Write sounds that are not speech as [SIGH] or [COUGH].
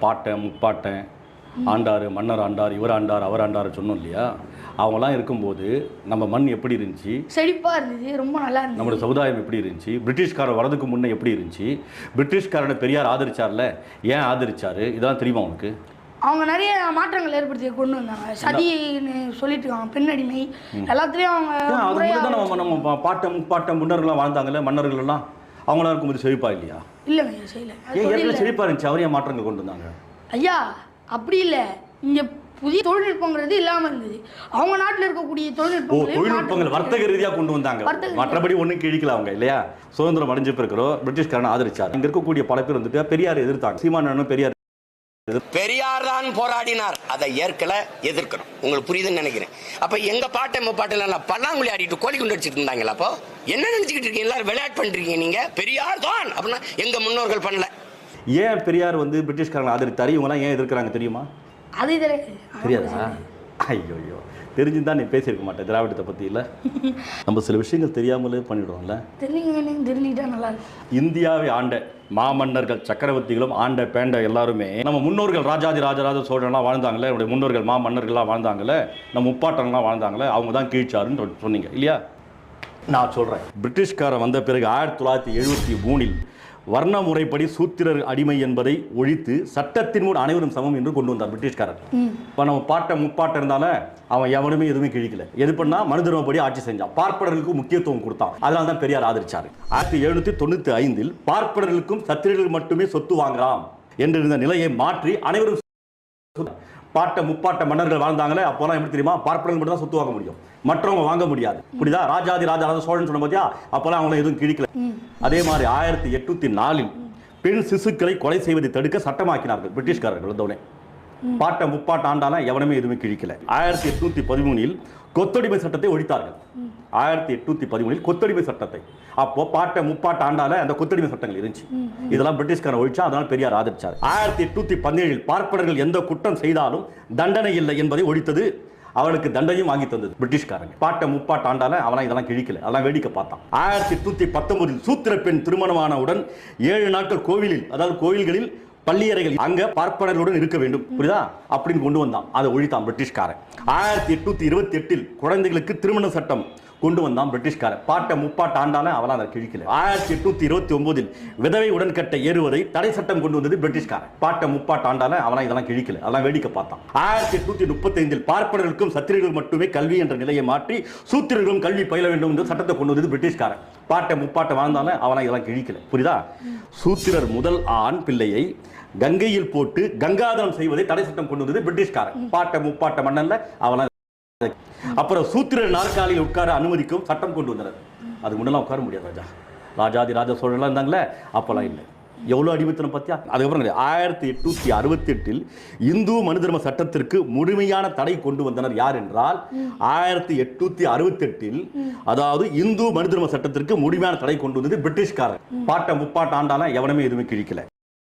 பாட்டன் முப்பாட்டன் ஆண்டார் மன்னர் ஆண்டார் இவர் ஆண்டார் அவர் ஆண்டார் சொன்னோம் இல்லையா? அவங்களாம் இருக்கும்போது நம்ம மண் எப்படி இருந்துச்சு? செழிப்பா இருந்தது ரொம்ப நல்லா இருந்தது நம்மளோட சமுதாயம் எப்படி இருந்துச்சு? பிரிட்டிஷ்காரன் வரதுக்கு முன்னே எப்படி இருந்துச்சு? பிரிட்டிஷ்காரனை பெரியார் ஆதரிச்சார்ல? ஏன் ஆதரிச்சாரு? இதெல்லாம் தெரியுமா உனக்கு அவங்க நிறைய மாற்றங்கள் ஏற்படுத்தி கொண்டு வந்தாங்க சதின்னு சொல்லிட்டு இருக்காங்க பெண்ணடிமை. எல்லாத்துலயும் அவங்க நம்ம நம்ம பா- பாட்டன் முப்பாட்டன் முன்னர்கள்லாம் வாழ்ந்தாங்கல்ல? மன்னர்கள் எல்லாம் அவங்களாம் இருக்கும்போது செழிப்பா இல்லையா? இல்லைங்க ஐயா செய்யல அது ஏன் ஏற்கனவே சொல்லல. செழிப்பா இருந்துச்சு அவர் ஏன் மாற்றங்கள் கொண்டு வந்தாங்க. ஐயா அப்படி இல்லை. இங்க புதிய தொழில்நுட்பங்கிறது இல்லாம இருந்தது. அவங்க நாட்டுல இருக்கக்கூடிய ஓ தொழில்நுட்பங்களையும் தொழில்நுட்பங்கள் வர்த்தக ரீதியாக கொண்டு வந்தாங்க. வர்த்தக மற்றபடி ஒன்றும் கிழிக்கல அவங்க இல்லையா? சுதந்திரம் அடைஞ்சு பிறக்கிறோம் பிரிட்டிஷ்காரன் ஆதரிச்சார். இங்க இருக்கக்கூடிய பல பேர் வந்துட்டு பெரியார் எதிர்த்தாங்க. சீமானனும் பெரியார் பெரியார் தான் போராடினார். அதை ஏற்கல எதிர்க்கிறோம் உங்களுக்கு புரியுதுன்னு நினைக்கிறேன். அப்ப எங்க பாட்டை முப்பாட்டில் எல்லாம் பல்லாங்குழி ஆடிட்டு கோழி குண்டு அடிச்சிட்டு இருந்தாங்களா அப்போ? என்ன நினைச்சுக்கிட்டு இருக்கீங்க? எல்லாரும் விளையாட்டு பண்றீங்க நீங்க? பெரியார் தான்! அப்படின்னா எங்க முன்னோர்கள் பண்ணல. ஏன் பெரியார் வந்து பிரிட்டிஷ்காரன் ஆதரித்தார்? இவங்கலாம் ஏன் எதிர்க்கிறாங்க தெரியுமா? அது தெரியாதா? ஐயோ ஐயோ தெரிஞ்சுதான் நீ பேசியிருக்க மாட்டேன் திராவிடத்தை பற்றி இல்லை? [LAUGHS] நம்ம சில விஷயங்கள் தெரியாமலே பண்ணிடுறோம்ல? தெரிஞ்சுக்கிட்டா நல்லா இந்தியாவை ஆண்ட மாமன்னர்கள் சக்கரவர்த்திகளும் ஆண்ட பேண்ட எல்லாருமே நம்ம முன்னோர்கள் ராஜாதி ராஜராஜ சோழன்லாம் வாழ்ந்தாங்களே நம்முடைய முன்னோர்கள் மாமன்னர்கள்லாம் வாழ்ந்தாங்களே நம்ம முப்பாட்டன்லாம் வாழ்ந்தாங்களே அவங்க தான் கீழ்ச்சாருன்னு சொன்னீங்க இல்லையா? நான் சொல்கிறேன் பிரிட்டிஷ்காரன் வந்த பிறகு ஆயிரத்தி தொள்ளாயிரத்தி எழுபத்தி மூணில் வர்ண முறைப்படி சூத்திரர் அடிமை என்பதை ஒழித்து சட்டத்தின் முன் அனைவரும் சமம் என்று கொண்டு வந்தார் பிரிட்டிஷ்காரர். இப்போ நம்ம பாட்டை முப்பாட்டம் இருந்தாலும் அவன் எவனுமே எதுவுமே கிழிக்கல. எது பண்ணா மனுதர்மப்படி ஆட்சி செஞ்சான். பார்ப்பனர்களுக்கு முக்கியத்துவம் கொடுத்தான். அதனால தான் பெரியார் ஆதரிச்சார். ஆயிரத்தி எழுநூத்தி தொண்ணூத்தி ஐந்தில் பார்ப்பனர்களுக்கும் சத்திரியர்கள் மட்டுமே சொத்து வாங்கலாம் என்றிருந்த நிலையை மாற்றி அனைவரும் பாட்ட முப்பாட்ட மன்னர்கள் வாழ்ந்தாங்களே அப்போலாம் எப்படி தெரியுமா? பார்ப்பனர்கள் மட்டும் தான் சொத்து வாங்க முடியும். மற்றவங்க வாங்க முடியாது. புரியுதா? ராஜாதி ராஜராஜ சோழன் சொன்ன பார்த்தியா அப்போலாம் அவங்கள எதுவும் கிழிக்கல. அதே மாதிரி ஆயிரத்தி எட்நூத்தி நாலில் பெண் சிசுக்களை கொலை செய்வதை தடுக்க சட்டமாக்கினார்கள். பிரிட்டிஷ்காரர்கள் வந்தவுடனே. பாட்ட முப்பாட்ட ஆண்டாலாம் எவனுமே எதுவுமே கிழிக்கல. ஆயிரத்தி எட்நூத்தி பதிமூணில் கொத்தடிமை சட்டத்தை ஒழித்தார்கள். ஆயிரத்தி எட்நூத்தி பதிமூணில் கொத்தடிமை சட்டத்தை. அப்போ பாட்ட முப்பாட்ட ஆண்டால அந்த கொத்தடிமை சட்டங்கள் இருந்துச்சு. இதெல்லாம் பிரிட்டிஷ்காரன் ஒழிச்சா அதனால பெரியார் ஆதரிச்சார். ஆயிரத்தி எட்நூத்தி பதினேழில் பார்ப்பனர்கள் எந்த குற்றம் செய்தாலும் தண்டனை இல்லை என்பதை ஒழித்தது அவனுக்கு தண்டனையும் வாங்கி தந்தது பிரிட்டிஷ்காரங்க. பாட்ட முப்பாட்ட ஆண்டால அவனா இதெல்லாம் கிழிக்கல. அதெல்லாம் வேடிக்கை பார்த்தான். ஆயிரத்தி எட்நூத்தி பத்தொன்பதில் சூத்திர பெண் திருமணமானவுடன் ஏழு நாட்கள் கோவிலில் அதாவது கோவில்களில் பள்ளியறைகள் அங்க பார்ப்பனர்களுடன் இருக்க வேண்டும். புரியுதா? அப்படின்னு கொண்டு வந்தான். அதை ஒழித்தான் பிரிட்டிஷ்காரன். ஆயிரத்தி எட்நூத்தி இருபத்தி எட்டில் குழந்தைகளுக்கு திருமண சட்டம். கொண்டு வந்தான் பிரிட்டிஷ்காரன். பாட்டை முப்பாட்ட ஆண்டான அவன் அதை கிழிக்கல. ஆயிரத்தி எட்நூத்தி இருபத்தி ஒன்பதில் விதவை உடன்கட்டை ஏறுவதை தடை சட்டம் கொண்டு வந்தது பிரிட்டிஷ்காரன். பாட்டை முப்பாட்ட ஆண்டான அவனா இதெல்லாம் கிழிக்கல. அதெல்லாம் வேடிக்கை பார்த்தான். ஆயிரத்தி எட்நூத்தி முப்பத்தைந்தில் பார்ப்பனர்களுக்கும் சத்திரியர்கள் மட்டுமே கல்வி என்ற நிலையை மாற்றி சூத்திரர்களும் கல்வி பயில வேண்டும் என்று சட்டத்தை கொண்டு வந்தது பிரிட்டிஷ்காரன். பாட்டை முப்பாட்ட வாழ்ந்தாலும் அவனா இதெல்லாம் கிழிக்கல. புரியுதா? சூத்திரர் முதல் ஆண் பிள்ளையை கங்கையில் போட்டு கங்காதரம் செய்வதை தடை சட்டம் கொண்டு வந்தது பிரிட்டிஷ்காரன். பாட்ட முப்பாட்ட மன்னன்ல அவனா அப்புறம் சூத்திர நாற்காலியில் உட்கார அனுமதிக்கும் சட்டம் கொண்டு வந்தனர். அது முன்னெல்லாம் உட்கார முடியாது ராஜா. ராஜாதி ராஜா சோழலாம் இருந்தாங்களே அப்போல்லாம் இல்லை. எவ்வளோ அடிமைத்தனம் பார்த்தியா அதுக்கப்புறம் கிடையாது. ஆயிரத்தி எட்நூத்தி அறுபத்தி எட்டில் இந்து மனு தர்ம சட்டத்திற்கு முழுமையான தடை கொண்டு வந்தனர் யார் என்றால் ஆயிரத்தி எட்நூத்தி அறுபத்தி எட்டில் அதாவது இந்து மனு தர்ம சட்டத்திற்கு முழுமையான தடை கொண்டு வந்தது பிரிட்டிஷ்காரர். பாட்டை முப்பாட்டு ஆண்டாலாம் எவனுமே எதுவுமே கிழிக்கல.